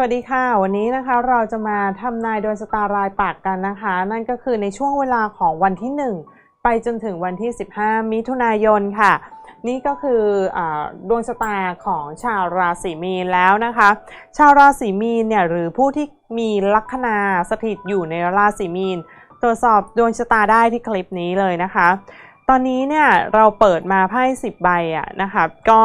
สวัสดีค่ะ วันนี้นะคะเราจะมาทำนายดวงชะตารายปากกันนะคะ นั่นก็คือในช่วงเวลาของวันที่ 1 ไปจนถึงวันที่ 15 มิถุนายนค่ะ นี่ก็คืออดวงชะตาของชาวราศีมีนแล้วนะคะ ชาวราศีมีนเนี่ยหรือผู้ที่มีลัคนาสถิตอยู่ในราศีมีน ตรวจสอบดวงชะตาได้ที่คลิปนี้เลยนะคะ ตอนนี้เนี่ยเราเปิดมาไพ่10ใบอะนะคะก็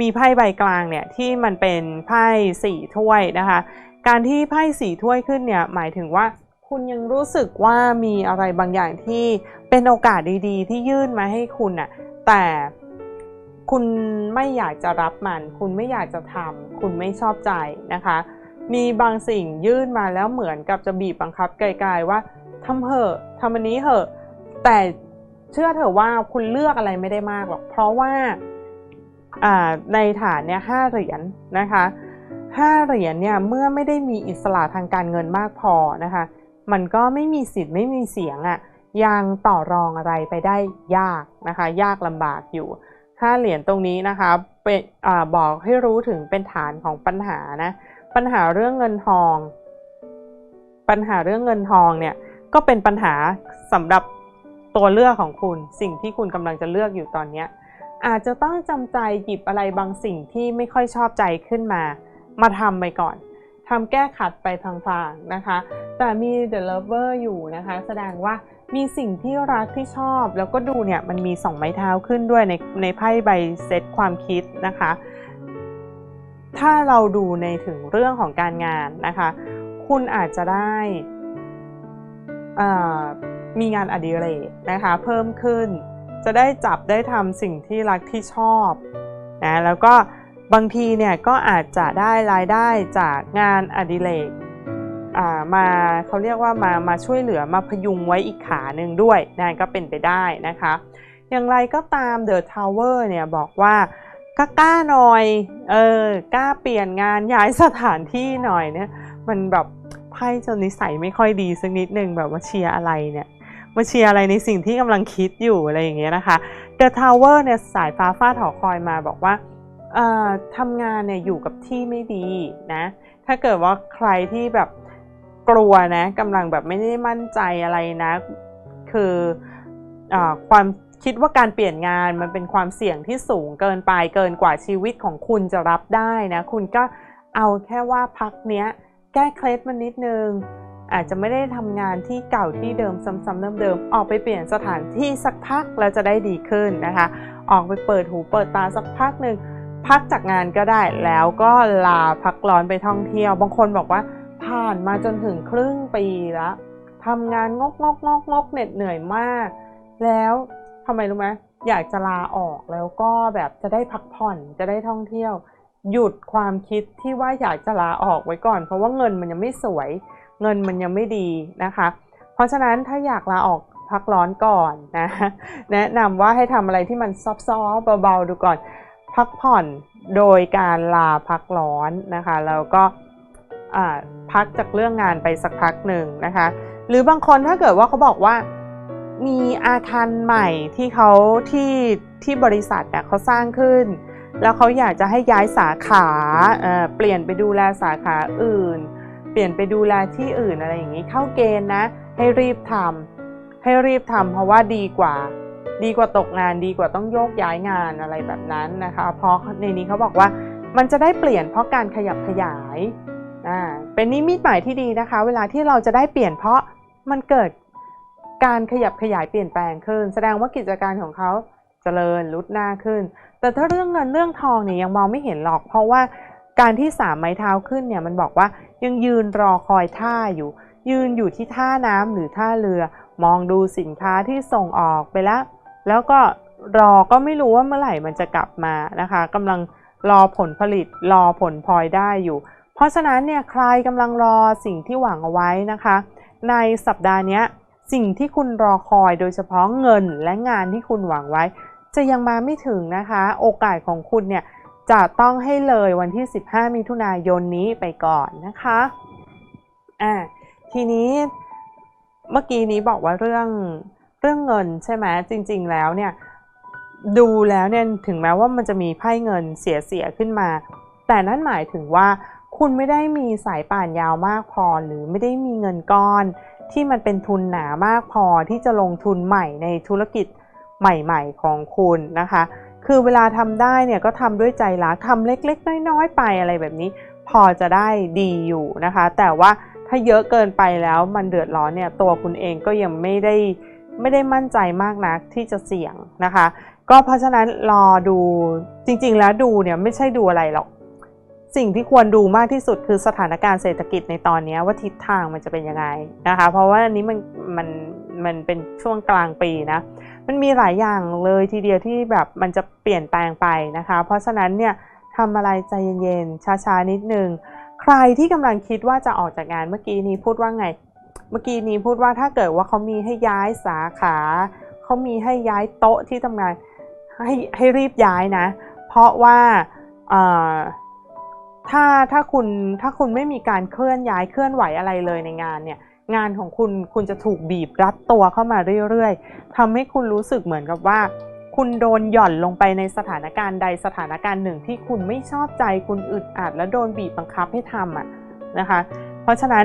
มีไพ่ใบกลางเนี่ยที่มันเป็นไพ่สี่ถ้วยนะคะ การที่ไพ่สี่ถ้วยขึ้นเนี่ยหมายถึงว่าคุณยังรู้สึกว่ามีอะไรบางอย่างที่เป็นโอกาสดีๆ ที่ยื่นมาให้คุณอะแต่คุณไม่อยากจะรับมัน คุณไม่อยากจะทำคุณไม่ชอบใจนะคะ มีบางสิ่งยื่นมาแล้วเหมือนกับจะบีบบังคับไกลๆว่าทำเหอะทำอันนี้เหอะ แต่เชื่อเถอะว่าคุณเลือกอะไรไม่ได้มากหรอกเพราะว่า ในฐานเนี่ยห้าเหรียญนะคะห้าเหรียญเนี่ยเมื่อไม่ได้มีอิสระทางการเงินมากพอนะคะ มันก็ไม่มีสิทธิ์ไม่มีเสียงอะ่ะยังต่อรองอะไรไปได้ยากนะคะ ยากลำบากอยู่ห้าเหรียญตรงนี้นะคะเป็นอบอกให้รู้ถึงเป็นฐานของปัญหานะปัญหาเรื่องเงินทอง ปัญหาเรื่องเงินทองเนี่ยก็เป็นปัญหาสำหรับตัวเลือกของคุณ สิ่งที่คุณกำลังจะเลือกอยู่ตอนนี้ อาจจะต้องจำใจหยิบอะไรบางสิ่งที่ไม่ค่อยชอบใจขึ้นมา มาทำไปก่อนทำแก้ขัดไปพลางๆนะคะ แต่มี the lover อยู่นะคะ แสดงว่ามีสิ่งที่รักที่ชอบ แล้วก็ดูเนี่ยมันมีสองไม้เท้าขึ้นด้วยในในไพ่ใบเซตความคิดนะคะ ถ้าเราดูในถึงเรื่องของการงานนะคะ คุณอาจจะได้มีงานอดิเรกนะคะ เพิ่มขึ้น จะได้จับได้ทำสิ่งที่รักที่ชอบนะแล้วก็บางทีเนี่ยก็อาจจะได้รายได้จากงานอดิเรกมาเขาเรียกว่ามามาช่วยเหลือมาพยุงไว้อีกขาหนึ่งด้วยนะก็เป็นไปได้นะคะ อย่างไรก็ตาม The Tower เนี่ยบอกว่ากล้าหน่อยเออกล้าเปลี่ยนงานย้ายสถานที่หน่อยเนี่ยมันแบบไพ่จนนิสัยไม่ค่อยดีสักนิดหนึ่งแบบว่าเชียร์อะไรเนี่ย มาเชียร์อะไรในสิ่งที่กำลังคิดอยู่อะไรอย่างเงี้ยนะคะ The Tower เนี่ยสายฟ้าฟาดหอคอยมาบอกว่าทำงานเนี่ยอยู่กับที่ไม่ดีนะ ถ้าเกิดว่าใครที่แบบกลัวนะกำลังแบบไม่ได้มั่นใจอะไรนะ คืออความคิดว่าการเปลี่ยนงานมันเป็นความเสี่ยงที่สูงเกินไปเกินกว่าชีวิตของคุณจะรับได้นะ คุณก็เอาแค่ว่าพักเนี้ยแก้เคล็ดมันนิดนึง อาจจะไม่ได้ทำงานที่เก่าที่เดิมซ้ำๆเดิมๆออกไปเปลี่ยนสถานที่สักพักแล้วจะได้ดีขึ้นนะคะ ออกไปเปิดหูเปิดตาสักพักหนึ่งพักจากงานก็ได้แล้วก็ลาพักร้อนไปท่องเที่ยว บางคนบอกว่าผ่านมาจนถึงครึ่งปีแล้วทำงานงกงกงกงกเหน็ดเหนื่อยมาก แล้วทำไมรู้ไหมอยากจะลาออกแล้วก็แบบจะได้พักผ่อนจะได้ท่องเที่ยว หยุดความคิดที่ว่าอยากจะลาออกไว้ก่อน เพราะว่าเงินมันยังไม่สวย เงินมันยังไม่ดีนะคะ เพราะฉะนั้นถ้าอยากลาออกพักร้อนก่อนนะแนะนำว่าให้ทำอะไรที่มันซอฟๆเบาๆดูก่อน พักผ่อนโดยการลาพักร้อนนะคะแล้วก็พักจากเรื่องงานไปสักพักหนึ่งนะคะ หรือบางคนถ้าเกิดว่าเขาบอกว่ามีอาคารใหม่ที่เขาที่ที่บริษัทเขาสร้างขึ้น แล้วเขาอยากจะให้ย้ายสาขาเปลี่ยนไปดูแลสาขาอื่น เปลี่ยนไปดูแลที่อื่นอะไรอย่างนี้เข้าเกณฑ์นะ ให้รีบทำให้รีบทำเพราะว่าดีกว่า ดีกว่าตกงานดีกว่าต้องโยกย้ายงานอะไรแบบนั้นนะคะ เพราะในนี้เขาบอกว่ามันจะได้เปลี่ยนเพราะการขยับขยายอ่าเป็นนิมิตหมายที่ดีนะคะ เวลาที่เราจะได้เปลี่ยนเพราะมันเกิดการขยับขยายเปลี่ยนแปลงขึ้น แสดงว่ากิจการของเขาจเจริญลุดหน้าขึ้น แต่ถ้าเรื่องเงินเรื่องทองเนี่ยยังมองไม่เห็นหรอก เพราะว่า การที่สามไม้เท้าขึ้นเนี่ยมันบอกว่ายังยืนรอคอยท่าอยู่ ยืนอยู่ที่ท่าน้ำหรือท่าเรือ มองดูสินค้าที่ส่งออกไปแล้ว แล้วก็รอก็ไม่รู้ว่าเมื่อไหร่มันจะกลับมานะคะกำลังรอผลผลิตรอผลพลอยได้อยู่ เพราะฉะนั้นเนี่ยใครกำลังรอสิ่งที่หวังเอาไว้นะคะ ในสัปดาห์นี้สิ่งที่คุณรอคอยโดยเฉพาะเงินและงานที่คุณหวังไว้ จะยังมาไม่ถึงนะคะ โอกาสของคุณเนี่ย จะต้องให้เลยวันที่ 15 มิถุนายนนี้ไปก่อนนะคะอ่าทีนี้เมื่อกี้นี้บอกว่าเรื่องเรื่องเงินใช่ไหมจริง ๆ แล้วเนี่ยดูแล้วเนี่ยถึงแม้ว่ามันจะมีไพ่เงินเสียเสียขึ้นมา แต่นั่นหมายถึงว่าคุณไม่ได้มีสายป่านยาวมากพอ หรือไม่ได้มีเงินก้อน ที่มันเป็นทุนหนามากพอที่จะลงทุนใหม่ในธุรกิจใหม่ ๆ ของคุณนะคะ คือเวลาทำได้เนี่ยก็ทำด้วยใจรักทำเล็กๆ น้อยๆไปอะไรแบบนี้ พอจะได้ดีอยู่นะคะ แต่ว่าถ้าเยอะเกินไปแล้วมันเดือดร้อนเนี่ยตัวคุณเองก็ยังไม่ได้ไม่ได้มั่นใจมากนักที่จะเสี่ยงนะคะ ก็เพราะฉะนั้นรอดูจริง ๆ แล้วดูเนี่ยไม่ใช่ดูอะไรหรอก สิ่งที่ควรดูมากที่สุดคือสถานการณ์เศรษฐกิจในตอนนี้ว่าทิศทางมันจะเป็นยังไงนะคะ เพราะว่าอันนี้มันมัน มันเป็นช่วงกลางปีนะมันมีหลายอย่างเลยทีเดียวที่แบบมันจะเปลี่ยนแปลงไปนะคะ เพราะฉะนั้นเนี่ยทำอะไรใจเย็นๆช้าๆนิดนึงใครที่กำลังคิดว่าจะออกจากงานเมื่อกี้นี้พูดว่าไง เมื่อกี้นี้พูดว่าถ้าเกิดว่าเขามีให้ย้ายสาขาเขามีให้ย้ายโต๊ะที่ทำงานให้ให้รีบย้ายนะ เพราะว่าถ้าถ้าคุณถ้าคุณไม่มีการเคลื่อนย้ายเคลื่อนไหวอะไรเลยในงานเนี่ย งานของคุณคุณจะถูกบีบรัดตัวเข้ามาเรื่อยๆทำให้คุณรู้สึกเหมือนกับว่า คุณโดนหย่อนลงไปในสถานการณ์ใดสถานการณ์หนึ่งที่คุณไม่ชอบใจคุณอึดอัดและโดนบีบบังคับให้ทำอะนะคะ เพราะฉะนั้น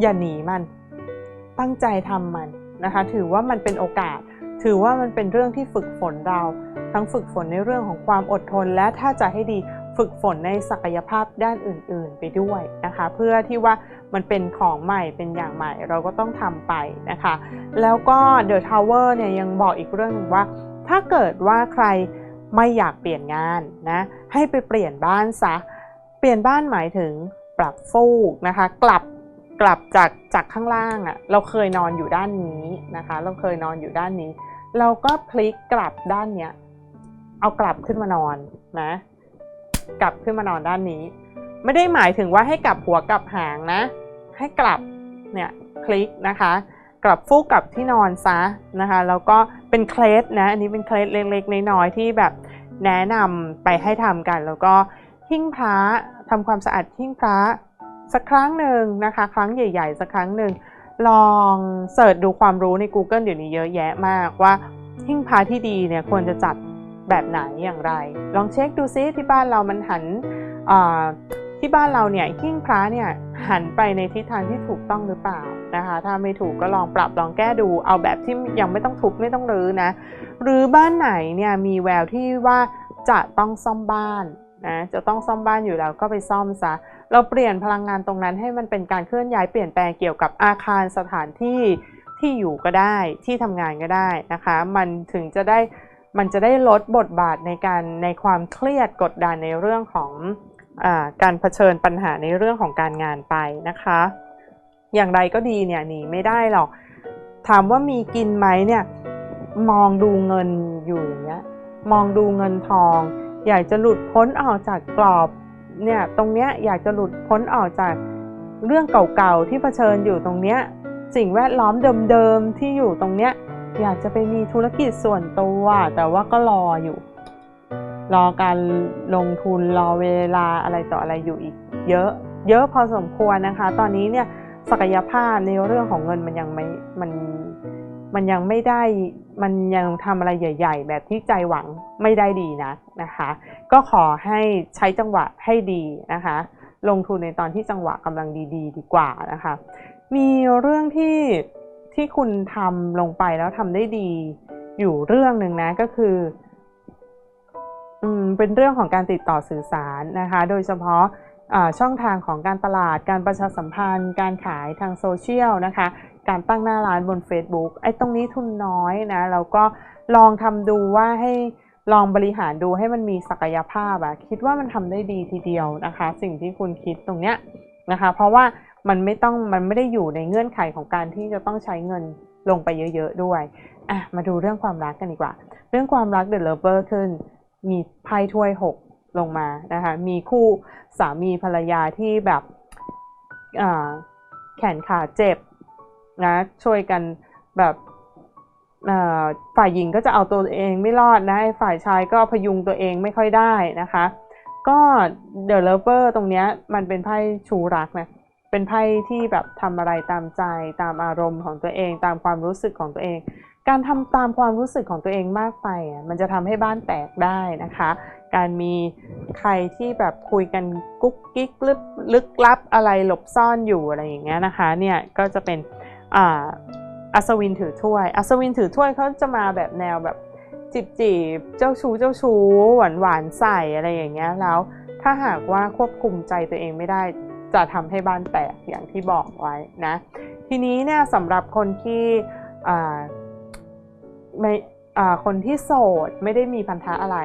อย่าหนีมัน ตั้งใจทำมันนะคะ ถือว่ามันเป็นโอกาส ถือว่ามันเป็นเรื่องที่ฝึกฝนเรา ทั้งฝึกฝนในเรื่องของความอดทนและถ้าจะให้ดี ฝึกฝนในศักยภาพด้านอื่น ๆ ไปด้วยนะคะ เพื่อที่ว่ามันเป็นของใหม่เป็นอย่างใหม่เราก็ต้องทำไปนะคะ แล้วก็ The Tower เนี่ยยังบอกอีกเรื่องนึงว่า ถ้าเกิดว่าใครไม่อยากเปลี่ยนงานนะให้ไปเปลี่ยนบ้านซะเปลี่ยนบ้านหมายถึงปรับฟูกนะคะ กลับกลับจากจากข้างล่างอะ่ะเราเคยนอนอยู่ด้านนี้นะคะ เราเคยนอนอยู่ด้านนี้ เราก็พลิกกลับด้านเนี้ยเอากลับขึ้นมานอนนะ กลับขึ้นมานอนด้านนี้ ไม่ได้หมายถึงว่าให้กลับหัวกลับหางนะ ให้กลับเนี่ยคลิกนะคะ กลับฟูกกลับที่นอนซะนะคะแล้วก็เป็นเคล็ดนะอันนี้เป็นเคล็ดเล็กๆน้อยๆที่แบบแนะนำไปให้ทำกัน แล้วก็หิ้งพระทำความสะอาดหิ้งพระสักครั้งหนึ่งนะคะ ครั้งใหญ่ ๆ สักครั้งหนึ่งลองเสิร์ชดูความรู้ใน Google เดี๋ยวนี้เยอะแยะมากว่าหิ้งพระที่ดีเนี่ยควรจะจัด แบบไหนอย่างไร ลองเช็คดูซิที่บ้านเรามันหันที่บ้านเราเนี่ยหิ้งพระเนี่ยหันไปในทิศทางที่ถูกต้องหรือเปล่านะคะ ถ้าไม่ถูกก็ลองปรับลองแก้ดู เอาแบบที่ยังไม่ต้องทุบไม่ต้องรื้อนะ หรือบ้านไหนเนี่ยมีแววที่ว่าจะต้องซ่อมบ้านนะจะต้องซ่อมบ้านอยู่แล้วก็ไปซ่อมซะเราเปลี่ยนพลังงานตรงนั้นให้มันเป็นการเคลื่อนย้ายเปลี่ยนแปลงเกี่ยวกับอาคารสถานที่ที่อยู่ก็ได้ที่ทำงานก็ได้นะคะ มันถึงจะได้ มันจะได้ลดบทบาทในการในความเครียดกดดันในเรื่องของอการเผชิญปัญหาในเรื่องของการงานไปนะคะ อย่างไรก็ดีเนี่ยหนีไม่ได้หรอก ถามว่ามีกินไหมเนี่ยมองดูเงินอยู่อย่างเงี้ยมองดูเงินทอง อยากจะหลุดพ้นออกจากกรอบเนี่ยตรงเนี้ยอยากจะหลุดพ้นออกจากเรื่องเก่าๆที่เผชิญอยู่ตรงเนี้ยสิ่งแวดล้อมเดิมๆที่อยู่ตรงเนี้ย อยากจะไปมีธุรกิจส่วนตัว แต่ว่าก็รออยู่ รอการลงทุนรอเวลาอะไรต่ออะไรอยู่อีก เยอะ เยอะพอสมควรนะคะ ตอนนี้เนี่ยศักยภาพในเรื่องของเงินมันยังไม่มันมันยังไม่ได้มันยังทำอะไรใหญ่ ๆ แบบที่ใจหวังไม่ได้ดีนะนะคะ ก็ขอให้ใช้จังหวะให้ดีนะคะ ลงทุนในตอนที่จังหวะกำลังดี ๆ ดีกว่านะคะ มีเรื่องที่ ที่คุณทำลงไปแล้วทำได้ดีอยู่เรื่องหนึ่งนะก็คืออืมเป็นเรื่องของการติดต่อสื่อสารนะคะ โดยเฉพาะช่องทางของการตลาด การประชาสัมพันธ์ การขายทางโซเชียลนะคะ การตั้งหน้าร้านบน Facebook ไอ้ตรงนี้ทุนน้อยนะแล้วก็ลองทำดูว่าให้ลองบริหารดูให้มันมีศักยภาพอะคิดว่ามันทำได้ดีทีเดียวนะคะ สิ่งที่คุณคิดตรงเนี้ยนะคะ เพราะว่า มันไม่ต้องมันไม่ได้อยู่ในเงื่อนไขของการที่จะต้องใช้เงินลงไปเยอะ ๆ ด้วยอะมาดูเรื่องความรักกันดีกว่า เรื่องความรัก The Lover ขึ้น มีไพ่ถ้วยหกลงมานะคะ มีคู่สามีภรรยาที่แบบแขนขาเจ็บนะช่วยกันแบบฝ่ายหญิงก็จะเอาตัวเองไม่รอดนะฝ่ายชายก็พยุงตัวเองไม่ค่อยได้นะคะ ก็ The Lover ตรงเนี้ยมันเป็นไพ่ชูรักนะ เป็นไพ่ที่แบบทำอะไรตามใจตามอารมณ์ของตัวเอง ตามความรู้สึกของตัวเอง การทำตามความรู้สึกของตัวเองมากไปอะมันจะทำให้บ้านแตกได้นะคะ การมีใครที่แบบคุยกันกุ๊กกิ๊กลึกลึกลับอะไรหลบซ่อนอยู่อะไรอย่างเงี้ยนะคะเนี่ยก็จะเป็นอ่าอัศวินถือถ้วย อัศวินถือถ้วยเขาจะมาแบบแนวแบบจีบจีบเจ้าชู้เจ้าชู้หวานหวานใส่อะไรอย่างเงี้ยแล้วถ้าหากว่าควบคุมใจตัวเองไม่ได้ จะทำให้บ้านแตกอย่างที่บอกไว้นะ ทีนี้เนี่ยสำหรับคนที่ไม่คนที่โสดไม่ได้มีพันธะอะไร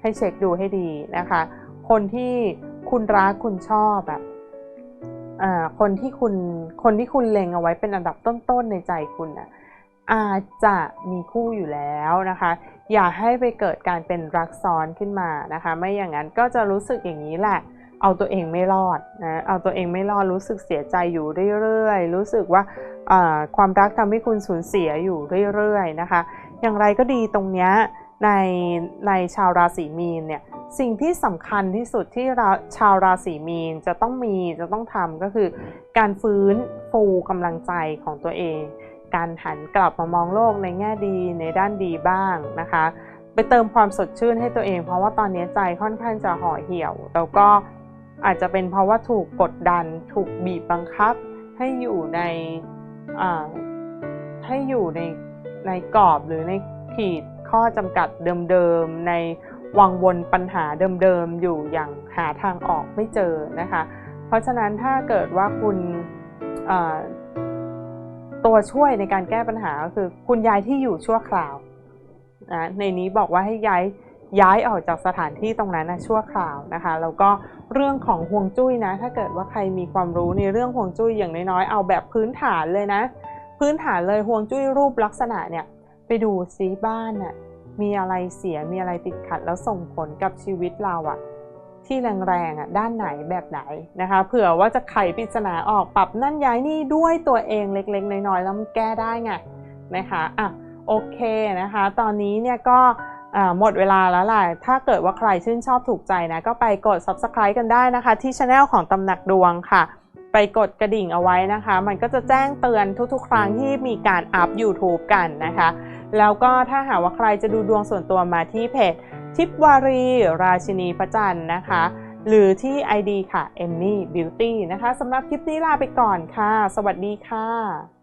ให้เช็คดูให้ดีนะคะ คนที่คุณรักคุณชอบแบบคนที่คุณคนที่คุณเล็งเอาไว้เป็นอันดับต้นๆในใจคุณนะอาจจะมีคู่อยู่แล้วนะคะ อย่าให้ไปเกิดการเป็นรักซ้อนขึ้นมานะคะ ไม่อย่างนั้นก็จะรู้สึกอย่างนี้แหละ เอาตัวเองไม่รอดนะเอาตัวเองไม่รอดรู้สึกเสียใจอยู่เรื่อยๆรู้สึกว่าความรักทำให้คุณสูญเสียอยู่เรื่อยๆนะคะ อย่างไรก็ดีตรงเนี้ยในในชาวราศีมีนเนี่ยสิ่งที่สำคัญที่สุดที่าชาวราศีมีนจะต้องมีจะต้องทำก็คือ การฟื้นฟูกำลังใจของตัวเอง การหันกลับมามองโลกในแง่ดีในด้านดีบ้างนะคะ ไปเติมความสดชื่นให้ตัวเอง เพราะว่าตอนนี้ใจค่อนข้างจะห่อเหี่ยว แล้วก็ อาจจะเป็นเพราะว่าถูกกดดัน ถูกบีบบังคับ ให้อยู่ในให้อยู่ในในกรอบหรือในขีดข้อจำกัดเดิมๆในวังวนปัญหาเดิมๆอยู่อย่างหาทางออกไม่เจอนะคะ เพราะฉะนั้นถ้าเกิดว่าคุณตัวช่วยในการแก้ปัญหาก็คือ คุณย้ายที่อยู่ชั่วคราวนะในนี้บอกว่าให้ย้าย ย้ายออกจากสถานที่ตรงนั้นนะชั่วคราวนะคะแล้วก็เรื่องของห่วงจุ้ยนะ ถ้าเกิดว่าใครมีความรู้ในเรื่องห่วงจุ้ยอย่างน้อยๆเอาแบบพื้นฐานเลยนะ พื้นฐานเลยห่วงจุ้ยรูปลักษณะเนี่ยไปดูซิบ้านน่ะมีอะไรเสียมีอะไรติดขัดแล้วส่งผลกับชีวิตเราอะที่แรงๆอะด้านไหนแบบไหนนะคะ เผื่อว่าจะไขปริศนาออกปรับนั่นย้ายนี่ด้วยตัวเองเล็กๆน้อยๆแล้วมันแก้ได้ไงนะคะอะโอเคนะคะ ตอนนี้เนี่ยก็ หมดเวลาแล้วล่ะถ้าเกิดว่าใครชื่นชอบถูกใจนะ ก็ไปกด subscribe กันได้นะคะ ที่ช anel ของตำหนักดวงค่ะ ไปกดกระดิ่งเอาไว้นะคะ มันก็จะแจ้งเตือนทุกๆ ครั้งที่มีการอัพ YouTube กันนะคะ แล้วก็ถ้าหากว่าใครจะดูดวงส่วนตัวมาที่เพจทิปวารี ราชินีพระจันทร์นะคะ หรือที่ ID ค่ะ Emmy Beauty นะคะสำหรับคลิปนี้ลาไปก่อนค่ะ สวัสดีค่ะ